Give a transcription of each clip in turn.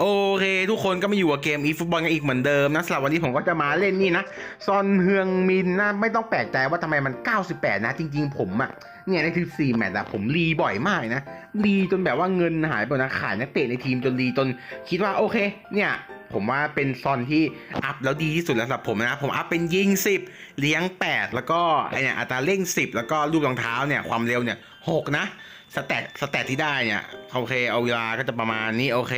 โอเคทุกคนก็มาอยู่กับเกมอีฟุตบอลกันอีกเหมือนเดิมนะสำหรับวันนี้ผมก็จะมาเล่นนี่นะซอนเฮืองมินนะไม่ต้องแปลกใจว่าทำไมมัน 98 นะ จริง ๆ ผมอะเนี่ยในคือ4แมตช์อะผมรีบ่อยมากนะ รีจนแบบว่าเงินหายไปนะขายนักเตะในทีมจนรีจนคิดว่าโอเค เนี่ยผมว่าเป็นซอนที่อัพแล้วดีที่สุดแล้วสำหรับผมนะผมอัพเป็นยิง 10 เลี้ยง 8 แล้วก็ไอเนี่ยอัตราเร่ง 10 แล้วก็ลูกรองเท้าเนี่ยความเร็วเนี่ย6นะสแตทสแตทที่ได้เนี่ยโอเคเอาเวลาก็จะประมาณนี้โอเค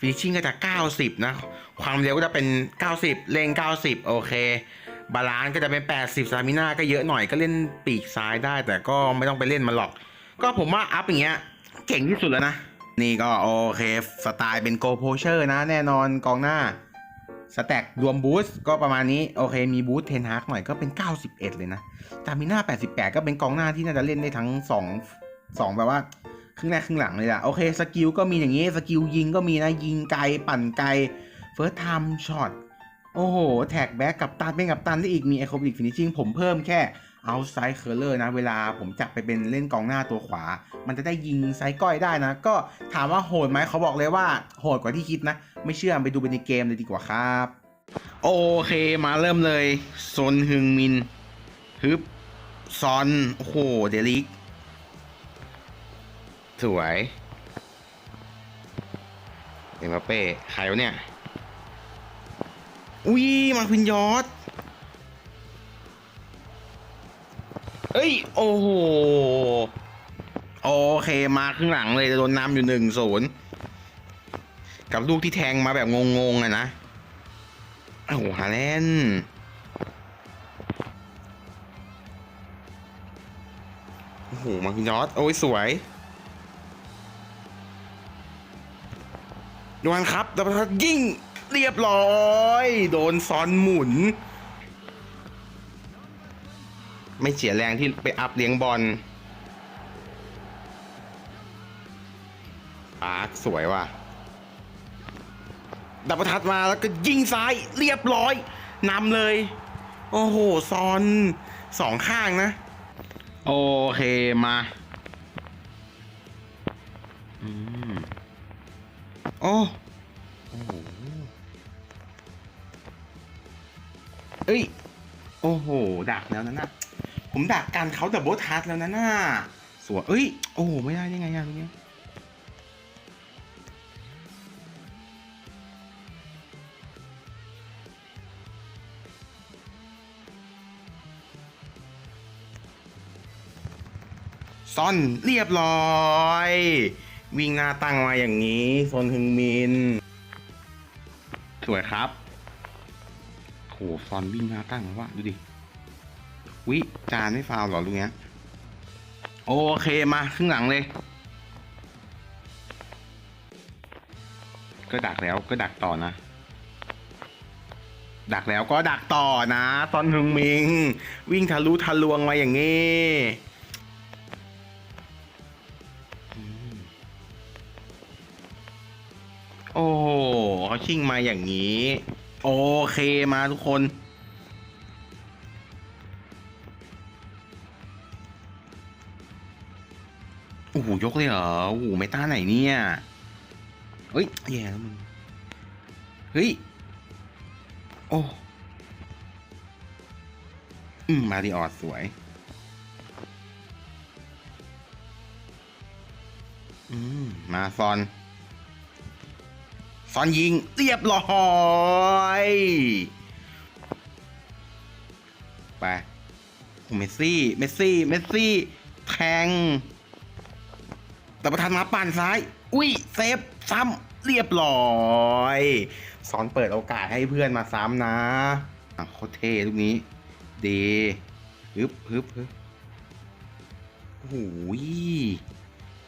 ฟิชชิ่งก็จะ 90 นะ ความเร็วก็จะเป็น 90 เร่ง 90 โอเค บาลานซ์ก็จะเป็น 80 ซามิน่าก็เยอะหน่อยก็เล่นปีกซ้ายได้ แต่ก็ไม่ต้องไปเล่นมันหรอก ก็ผมว่าอัพอย่างเงี้ยเก่งที่สุดแล้วนะ นี่ก็โอเค สไตล์เป็นโกโพเชอร์นะแน่นอนกองหน้า สแต็กรวมบูสต์ก็ประมาณนี้ โอเค มีบูสต์เทนฮากหน่อยก็เป็น 91 เลยนะตามิน่า88 ก็เป็นกองหน้าที่น่าจะเล่นได้ทั้ง 2 2แบบว่า ครึ่งแรกครึ่งหลังเลยอะโอเคสกิลก็มีอย่างนี้สกิลยิงก็มีนะยิงไกลปั่นไกลเฟิร์สไทม์ช็อตโอ้โห แท็กแบ็กกับตันเป็นกับตันได้อีกมีไอคอบิกฟินิชชิ่งผมเพิ่มแค่เอาไซด์เคอร์เลอร์นะ เวลาผมจับไปเป็นเล่นกองหน้าตัวขวา มันจะได้ยิงไซด์ก้อยได้นะ ก็ถามว่าโหดไหมเขาบอกเลยว่าโหดกว่าที่คิดนะ ไม่เชื่อไปดูไปในเกมเลยดีกว่าครับ โอเคมาเริ่มเลยซนฮึงมินฮึบซอนโอ้โหเดลิก สวยเอ็มบัปเป้ใครวะเนี่ย อุ้ยมาควินยอดเอ้ย โอ้โห โอเคมาครึ่งหลังเลยจะโดนนำอยู่หนึ่งศูนย์กับลูกที่แทงมาแบบงงๆอะนะ โอ้โหฮาแลนโอ้โหมาควินยอด โอ้ย สวย ดวนครับดับเบิลทัชยิงเรียบร้อย โดนซ้อนหมุน ไม่เสียแรงที่ไปอัพเลี้ยงบอลอาร์คสวยว่ะดับเบิลทัชมาแล้วก็ยิงซ้ายเรียบร้อยนำเลย โอ้โห ซอนสองข้างนะ โอเคมา โอ้โอ้โหเอ้ย โอ้โห ดักแล้วนะน่ะ ผมดักกันเขาดับเบิลทัชแล้วนะน่ะ สวยเอ้ย โอ้โห ไม่ได้ยังไงอะตรงเนี้ยซ่อนเรียบร้อย วิ่งหน้าตั้งมาอย่างนี้โซนฮึงมิน สวยครับโหซอนวิ่งหน้าตั้งว่าดูดิ วิจานไม่ฟาวหรอลุงเนี้ย โอเคมาครึ่งหลังเลย ก็ดักแล้วก็ดักต่อนะ ดักแล้วก็ดักต่อนะ ตอนฮึงมิง วิ่งทะลุทะลวงมาอย่างนี้ อ้โหเขาชิ่งมาอย่างนี้ โอเคมาทุกคนโอ้โหยกเลยเหรอโอ้โหไม่ต้าไหนเนี่ยเฮ้ยแย่แล้วมึงเฮ้ยโอ้อืมมาดิออดสวยอืมมาซอน ซอนยิงเรียบร้อยไปโอ้เมสซี่ เมสซี่ เมสซี่แทงแต่ประธานมาปั่นซ้าย อุ้ยเซฟซ้ำเรียบร้อยสอนเปิดโอกาสให้เพื่อนมาซ้ำนะโคตรเท่ลูกนี้ ดีฮึบฮึบฮึบโอ้โหย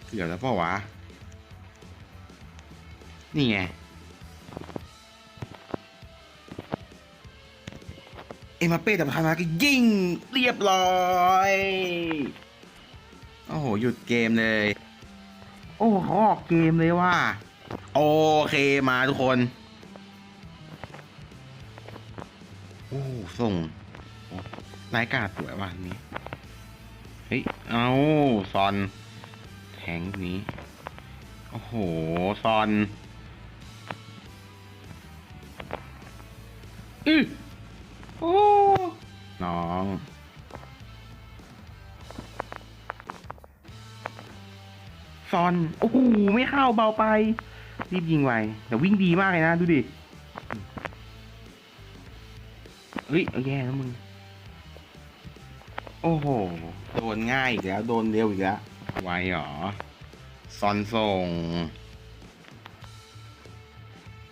เกือบแล้วเปล่าวะ นี่ไง เอ็มบัปเป้แต่ทางนั้ก็ยิงเรียบร้อย โอ้โห หยุดเกมเลย โอ้เขาออกเกมเลยว่า โอเคมาทุกคน โอ้ส่งรายการสวยว่ะนี้ เฮ้ย เอาซอน แทงนี้ โอ้โห ซอน อือ ซอน โอ้โห ไม่เข้าเบาไป รีบยิงไวแต่วิ่งดีมากเลยนะ ดูดิ เฮ้ยแย่แล้วมึง โอ้โห โดนง่ายอีกแล้ว โดนเร็วอีกแล้ว ไวเหรอ ซอนส่ง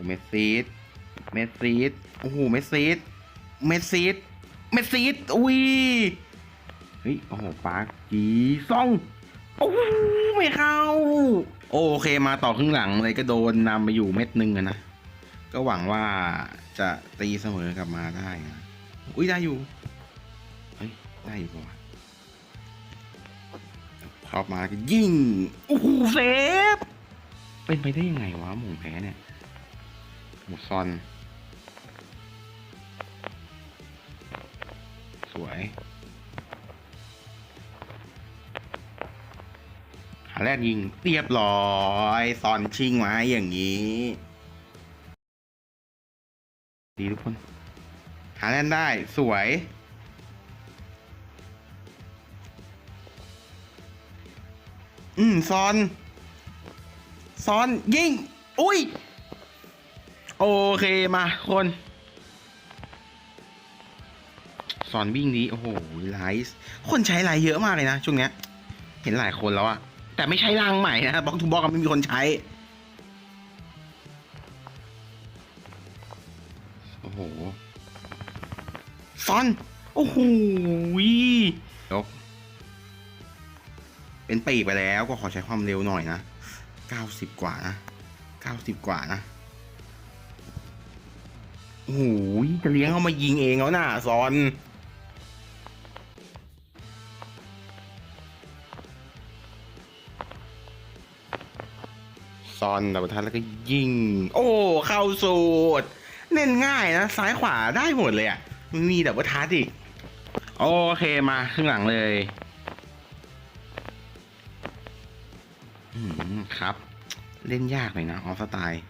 เมสซีดเมสซีดโอ้โห เมสซีดเมสซีดเมสซีดอุ้ย เฮ้ย โอ้โหปาร์กจีซ่องโอ้ ไม่เข้า โอเคมาต่อครึ่งหลังเลยก็โดนนำไปอยู่เม็ดหนึ่งอะนะ ก็หวังว่าจะตีเสมอกลับมาได้นะอุ้ยได้อยู่เฮ้ยได้อยู่ปะวะพอมาก็ยิงโอ้โหเซฟเป็นไปได้ยังไงวะหมูแพ้เนี่ยหมูซอน สวย แรกยิงเรียบร้อยซอนชิงไว้อย่างนี้ ดีทุกคน หาแลนได้สวย อืมซอนซอนยิง อุ้ย โอเคมาคนสอนวิ่งดีโอ้โหไลฟ์คนใช้ไลฟ์เยอะมากเลยนะ ช่วงเนี้ย เห็นหลายคนแล้วอะ แต่ไม่ใช่รางใหม่นะบล็อกทูบล็อกไม่มีคนใช้ โอ้โหซอน โอ้โหยก เป็นปีกไปแล้วก็ขอใช้ความเร็วหน่อยนะ 90 กว่านะ 90 กว่านะ โอ้โหจะเลี้ยงเขามายิงเองแล้วน่ะซอน ซอนดับทันแล้วก็ยิง โอ้ เข้าสูตรเน้นง่ายนะ ซ้ายขวาได้หมดเลยอะมันมีดับทันอีก โอเคมาครึ่งหลังเลยอืมครับ เล่นยากเลยนะ ออฟสไตล์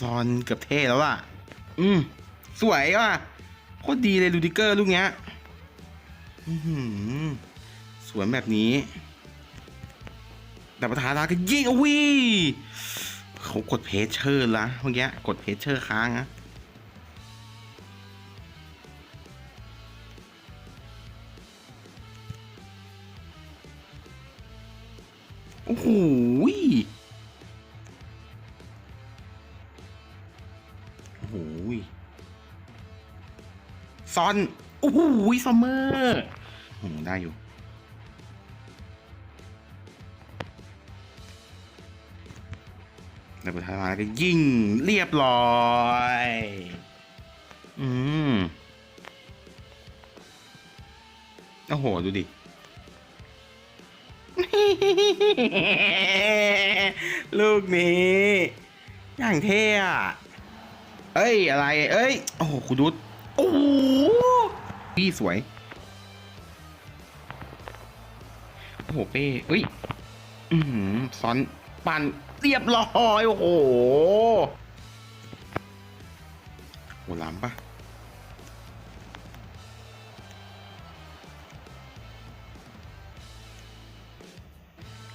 ซอนเกือบเท่แล้วล่ะ อืม สวยว่ะ โคตรดีเลยลูดิเกอร์ลูกเนี้ยสวนแบบนี้ แต่ประธานราก็ยิงเอวิเขากดเพจเชอร์ละเมื่อกี้กดเพจเชอร์ค้างนะโอ้โหยโอ้โหย ซอนโอ้โหซัมเมอร์อืมได้อยู่ในประธานมาแล้วก็ยิงเรียบร้อย อืม โอ้โห ดูดิลูกนี้ อย่างเท่อะเอ้ย อะไร เอ้ย โอ้โหคุณดุด พี่สวย โอ้โหเป้เอ้ย อือหือซ้อนปันเรียบร้อย โอ้โหโหล้ำปะ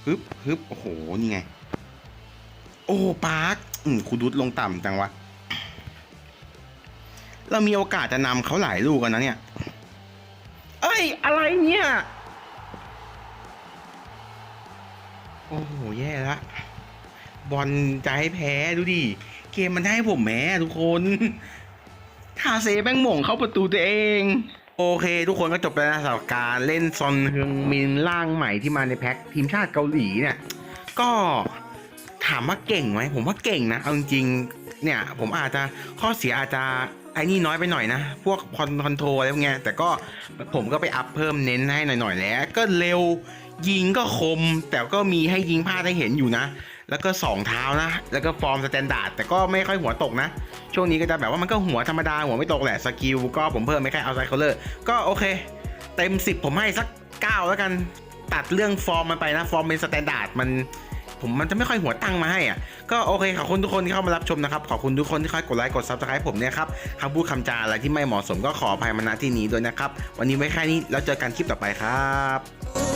ฮึบฮึบโอ้โห นี่ไง โอ้ ปาร์คอืมคูดุดลงต่ำจังวะ เรามีโอกาสจะนำเขาหลายลูกกันนะเนี่ย เอ้ย อะไรเนี่ย โอ้โห แย่ละ บอลจะให้แพ้ดูดิ เกมมันให้ผมแม้ทุกคนทาเซแม่งหม่งเข้าประตูตัวเอง โอเค ทุกคนก็จบไปแล้วนะสำหรับการเล่นซอนเฮืองมินร่างใหม่ที่มาในแพ็คทีมชาติเกาหลีเนี่ย ก็ถามว่าเก่งไหม ผมว่าเก่งนะ เอาจริงเนี่ย ผมอาจจะข้อเสียอาจจะ อ้นี่น้อยไปหน่อยนะ พวกคอนคอนโทรอะไรพวกเนี้ยแต่ก็ผมก็ไปอัพเพิ่มเน้นให้หน่อยๆแล้ว ก็เร็วยิงก็คม แต่ก็มีให้ยิงพลาดให้เห็นอยู่นะ แล้วก็สองเท้านะ แล้วก็ฟอร์มสแตนดาร์ดแต่ก็ไม่ค่อยหัวตกนะ ช่วงนี้ก็จะแบบว่ามันก็หัวธรรมดาหัวไม่ตกแหละสกิลก็ผมเพิ่มไม่แค่เอาไซคอลเลอร์ก็โอเค เต็ม 10 ผมให้สัก 9 แล้วกันตัดเรื่องฟอร์มมันไปนะ ฟอร์มเป็นสแตนดาร์ดมัน ผมมันจะไม่ค่อยหัวตั้งมาให้อะก็โอเคขอบคุณทุกคนที่เข้ามารับชมนะครับขอบคุณทุกคนที่คอยกดไลค์กดซับสไครป์ผมเนี่ยครับคำพูดคำจาอะไรที่ไม่เหมาะสมก็ขออภัยมาณที่นี้ด้วยนะครับวันนี้ไว้แค่นี้แล้วเจอกันคลิปต่อไปครับ